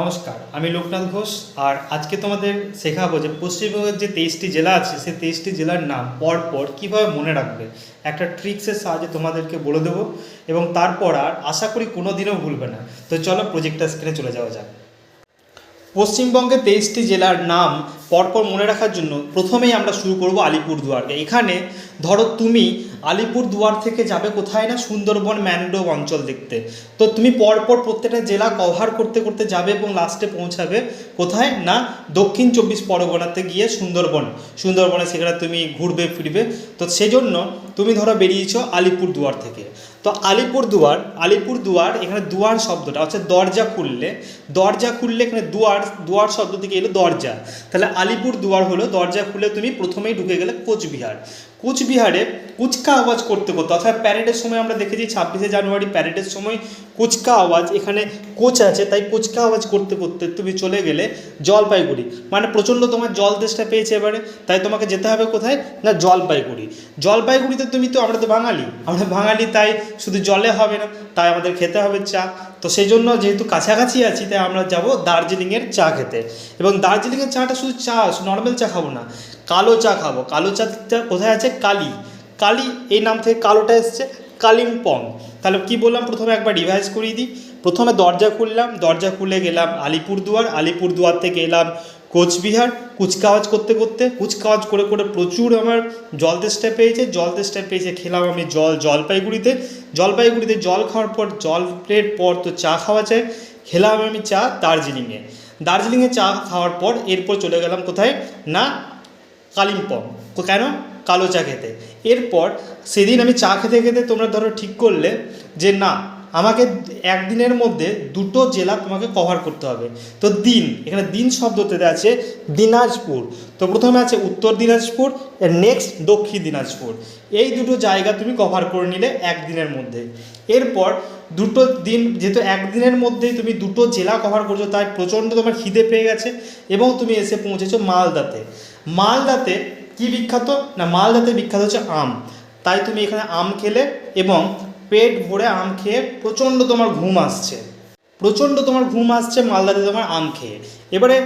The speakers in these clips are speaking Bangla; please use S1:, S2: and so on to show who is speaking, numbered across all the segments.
S1: নমস্কার, আমি লোকনাথ ঘোষ আর আজকে তোমাদের শেখাবো যে পশ্চিমবঙ্গের যে তেইশটি জেলা আছে, সেই তেইশটি জেলার নাম পরপর কীভাবে মনে রাখবে? একটা ট্রিক্সের সাহায্যে তোমাদেরকে বলে দেবো এবং তারপর আর আশা করি কোনো দিনও ভুলবে না। তো চলো প্রজেক্টটা স্ক্রিনে চলে যাওয়া যাক। পশ্চিমবঙ্গের তেইশটি জেলার নাম পরপর মনে রাখার জন্য প্রথমেই আমরা শুরু করব আলিপুরদুয়ারকে। এখানে ধরো তুমি আলিপুরদুয়ার থেকে যাবে কোথায় না সুন্দরবন ম্যানগ্রোভ অঞ্চল দেখতে। তো তুমি পরপর প্রত্যেকটা জেলা কভার করতে করতে যাবে এবং লাস্টে পৌঁছাবে কোথায় না দক্ষিণ চব্বিশ পরগনাতে গিয়ে সুন্দরবন। সুন্দরবনে সেখানে তুমি ঘুরবে, ফিরবে। তো সেজন্য তুমি ধরো বেরিয়েছো আলিপুরদুয়ার থেকে। তো আলিপুরদুয়ার আলিপুরদুয়ার এখানে দুয়ার শব্দটা, হচ্ছে দরজা খুললে দরজা খুললে এখানে দুয়ার দুয়ার শব্দ থেকে এলো দরজা। তাহলে আলিপুর দুয়ার হলো, দরজা খুলে তুমি প্রথমেই ঢুকে গেলে কোচবিহার। কোচবিহারে কুচকা আওয়াজ করতে করতে, অর্থাৎ প্যারেডের সময় আমরা দেখেছি ছাব্বিশে জানুয়ারি প্যারেডের সময় কুচকা আওয়াজ, এখানে কোচ আছে, তাই কুচকা আওয়াজ করতে করতে তুমি চলে গেলে জলপাইগুড়ি। মানে প্রচণ্ড তোমার জল দেশটা পেয়েছে এবারে, তাই তোমাকে যেতে হবে কোথায়? না, জলপাইগুড়ি। জলপাইগুড়িতে তুমি তো, আমরা তো বাঙালি, আমরা বাঙালি, তাই শুধু জলে হবে না, তাই আমাদের খেতে হবে চা। তো সেই জন্য যেহেতু কাছাকাছি আছি, তাই আমরা যাব দার্জিলিংয়ের চা খেতে। এবং দার্জিলিংয়ের চাটা শুধু চা নর্মাল চা খাব না, কালো চা খাব। কালো চা কোথায় আছে? কালি। কালি, এই নাম থেকে কালোটা এসছে। কালিম্পং। তাহলে কি বললাম? প্রথমে একবার রিভাইজ করিয়ে দিই। প্রথমে দরজা খুললাম। দরজা খুলে গেলাম আলিপুরদুয়ার। আলিপুরদুয়ার থেকে এলাম কোচবিহার। কুচকাওয়াজ করতে করতে, কুচকাওয়াজ করে করে প্রচুর আমার জল তেষ্টা পেয়েছে। জল তেষ্টা পেয়েছে, খেলাম আমি জল, জলপাইগুড়িতে। জলপাইগুড়িতে জল খাওয়ার পর, জল প্লেট পর তো চা খাওয়া চাই খেলাম আমি চা দার্জিলিংয়ে। দার্জিলিংয়ে চা খাওয়ার পর এরপর চলে গেলাম কোথায়? না কালিম্পং। কেন? কালো চা খেতে। এরপর সেদিন আমি চা খেতে খেতে তোমরা ধরো ঠিক করলে যে না, আমাকে একদিনের মধ্যে দুটো জেলা তোমাকে কভার করতে হবে। তো দিন, এখানে দিন শব্দতে আছে দিনাজপুর। তো প্রথমে আছে উত্তর দিনাজপুর নেক্সট দক্ষিণ দিনাজপুর। এই দুটো জায়গা তুমি কভার করে নিলে একদিনের মধ্যে। এরপর দুটো দিন, যেহেতু একদিনের মধ্যেই তুমি দুটো জেলা কভার করছ, তাই প্রচণ্ড তোমার খিদে পেয়ে গেছে এবং তুমি এসে পৌঁছেছো মালদাতে। মালদাতে কি বিখ্যাত? না, মালদাতে বিখ্যাত হচ্ছে আম। তাই তুমি এখানে আম খেলে এবং পেট ভরে আম খেয়ে প্রচণ্ড তোমার ঘুম আসছে। প্রচণ্ড তোমার ঘুম আসছে মালদাতে তোমার আম খেয়ে। এবারে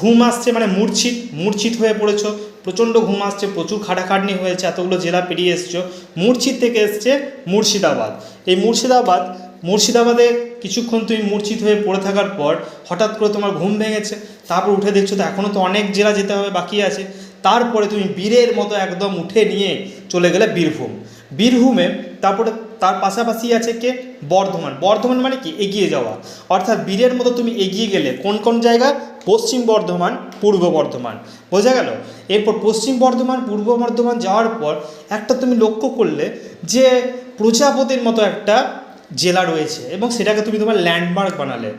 S1: ঘুম আসছে মানে মূর্ছিত মূর্ছিত হয়ে পড়েছো। প্রচণ্ড ঘুম আসছে, প্রচুর খাটাখাটনি হয়েছে, এতগুলো জেলা পেরিয়ে এসছো। মূর্ছিত থেকে এসছে মুর্শিদাবাদ। এই মুর্শিদাবাদ, মুর্শিদাবাদে কিছুক্ষণ তুমি মূর্ছিত হয়ে পড়ে থাকার পর হঠাৎ করে তোমার ঘুম ভেঙেছে। তারপর উঠে দেখছ তো এখনও তো অনেক জেলা যেতে হবে, বাকি আছে। তারপরে তুমি বীরের মতো একদম উঠে নিয়ে চলে গেলে বীরভূম। বীরভূমে তারপরে তার পাশাপাশি আছে কে? বর্ধমান। বর্ধমান মানে কি? এগিয়ে যাওয়া। অর্থাৎ বীরের মতো তুমি এগিয়ে গেলে কোন কোন জায়গা? পশ্চিম বর্ধমান, পূর্ব বর্ধমান। বোঝা গেল? এরপর পশ্চিম বর্ধমান, পূর্ব বর্ধমান যাওয়ার পর একটা তুমি লক্ষ্য করলে যে প্রজাপতির মতো একটা জেলা রয়েছে এবং সেটাকে তুমি তোমার ল্যান্ডমার্ক বানালে।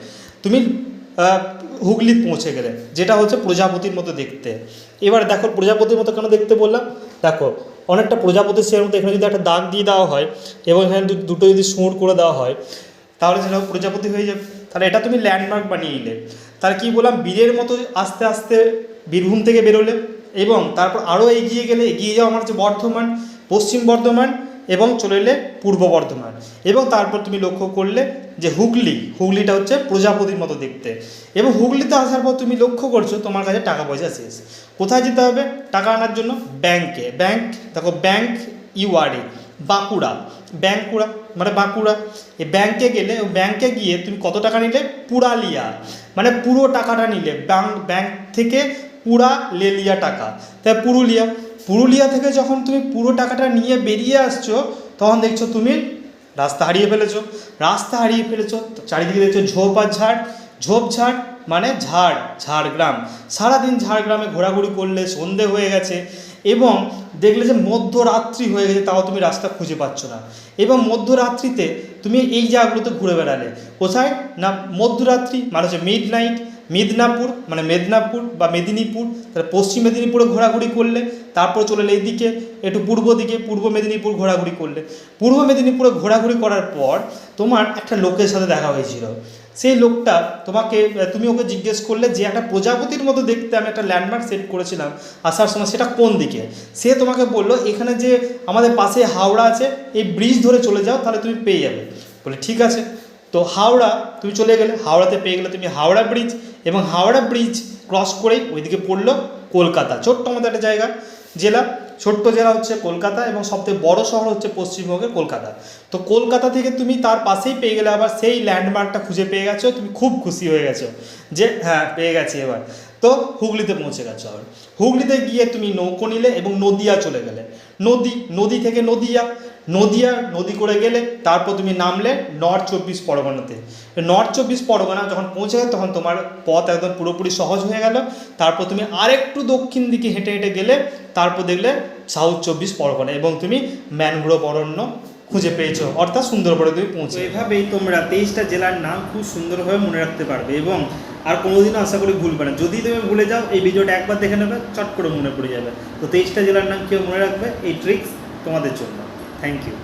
S1: তুমি হুগলি পৌঁছে গেলে যেটা হচ্ছে প্রজাপতির মতো দেখতে। এবার দেখো, প্রজাপতির মতো কেন দেখতে বললাম? দেখো, অনেকটা প্রজাপতির সের মতো, এখানে যদি একটা দাগ দিয়ে দেওয়া হয়, এবং এখানে দুটো যদি সুঁড় করে দেওয়া হয়, তাহলে সেটা প্রজাপতি হয়ে যাবে। তাহলে এটা তুমি ল্যান্ডমার্ক বানিয়ে নিলে। তার কি বললাম? বীরের মতো আস্তে আস্তে বীরভূম থেকে বেরোলে, এবং তারপর আরও এগিয়ে গেলে, এগিয়ে যাওয়া আমার হচ্ছে বর্ধমান, পশ্চিম বর্ধমান এবং চলে এলে পূর্ব বর্ধমান। এবং তারপর তুমি লক্ষ্য করলে যে হুগলি, হুগলিটা হচ্ছে প্রজাপতির মতো দেখতে। এবং হুগলিতে আসার পর তুমি লক্ষ্য করছ তোমার কাছে টাকা পয়সা শেষ। কোথায় যেতে হবে? টাকা আনার জন্য ব্যাংকে ব্যাংক দেখো ব্যাংক ইউআরএ বাঁকুড়া। ব্যাংকুড়া মানে বাঁকুড়া। এই ব্যাংকে গেলে ব্যাংকে গিয়ে তুমি কত টাকা নিলে? পুরালিয়া। মানে পুরো টাকাটা নিলে। ব্যাংক ব্যাংক থেকে পুরা লেলিয়া টাকা। তাই পুরুলিয়া পুরুলিয়া থেকে যখন তুমি পুরো টাকাটা নিয়ে বেরিয়ে আসছো, তখন দেখছ তুমি রাস্তা হারিয়ে ফেলেছো। রাস্তা হারিয়ে ফেলেছো, চারিদিকে দেখছ ঝোপ আর ঝাড়। ঝোপঝাড় মানে ঝাড়, ঝাড়গ্রাম। সারাদিন ঝাড়গ্রামে ঘোরাঘুরি করলে সন্ধে হয়ে গেছে এবং দেখলে যে মধ্যরাত্রি হয়ে গেছে, তাও তুমি রাস্তা খুঁজে পাচ্ছ না। এবং মধ্যরাত্রিতে তুমি এই জায়গাগুলোতে ঘুরে বেড়ালে। কোথায়? না, মধ্যরাত্রি মানে হচ্ছে মিড নাইট মেদিনীপুর মানে মেদিনীপুর বা মেদিনীপুর তাহলে পশ্চিম মেদিনীপুরে ঘোরাঘুরি করলে, তারপর চলে এলে এইদিকে একটু পূর্ব দিকে, পূর্ব মেদিনীপুর ঘোরাঘুরি করলে। পূর্ব মেদিনীপুরে ঘোরাঘুরি করার পর, তোমার একটা লোকের সাথে দেখা হয়েছিল। সেই লোকটা তোমাকে, তুমি ওকে জিজ্ঞেস করলে যে একটা প্রজাপতির মতো দেখতে আমি একটা ল্যান্ডমার্ক সেট করেছিলাম আসার সময়, সেটা কোন দিকে? সে তোমাকে বলল, এখানে যে আমাদের পাশে হাওড়া আছে, এই ব্রিজ ধরে চলে যাও, তাহলে তুমি পেয়ে যাবে। বলে, ঠিক আছে। তো হাওড়া, তুমি চলে গেলে, হাওড়াতে পেয়ে গেলে তুমি হাওড়া ব্রিজ এবং হাওড়া ব্রিজ ক্রস করেই ওইদিকে পড়ল কলকাতা। ছোট্ট আমাদের একটা জায়গা, জেলা, ছোট্ট জেলা হচ্ছে কলকাতা এবং সবথেকে বড় শহর হচ্ছে পশ্চিমবঙ্গের কলকাতা। তো কলকাতা থেকে তুমি তার পাশেই পেয়ে গেলে আবার সেই ল্যান্ডমার্কটা খুঁজে পেয়ে গেছো, তুমি খুব খুশি হয়ে গেছো যে হ্যাঁ পেয়ে গেছি এবার। তো হুগলিতে পৌঁছে গেছো আবার। হুগলিতে গিয়ে তুমি নৌকো নিলে এবং নদিয়া চলে গেলে। নদী নদী থেকে নদিয়া। নদিয়া, নদী করে গেলে তারপর তুমি নামলে নর্থ চব্বিশ পরগনাতে। নর্থ চব্বিশ পরগনা যখন পৌঁছে গেলে তখন তোমার পথ একদম পুরোপুরি সহজ হয়ে গেল। তারপর তুমি আরেকটু দক্ষিণ দিকে হেঁটে হেঁটে গেলে তারপর দেখলে সাউথ চব্বিশ পরগনা এবং তুমি ম্যানগ্রোভ অরণ্য খুঁজে পেয়েছ। অর্থাৎ সুন্দরবনে তুমি পৌঁছে এভাবেই তোমরা তেইশটা জেলার নাম খুব সুন্দরভাবে মনে রাখতে পারবে এবং আর কোনোদিনও আশা করি ভুলবে না। যদি তুমি ভুলে যাও, এই ভিডিওটা একবার দেখে নেবে, চট করে মনে পড়ে যাবে। তো তেইশটা জেলার নাম কেউ মনে রাখবে, এই ট্রিক্স তোমাদের জন্য। Thank you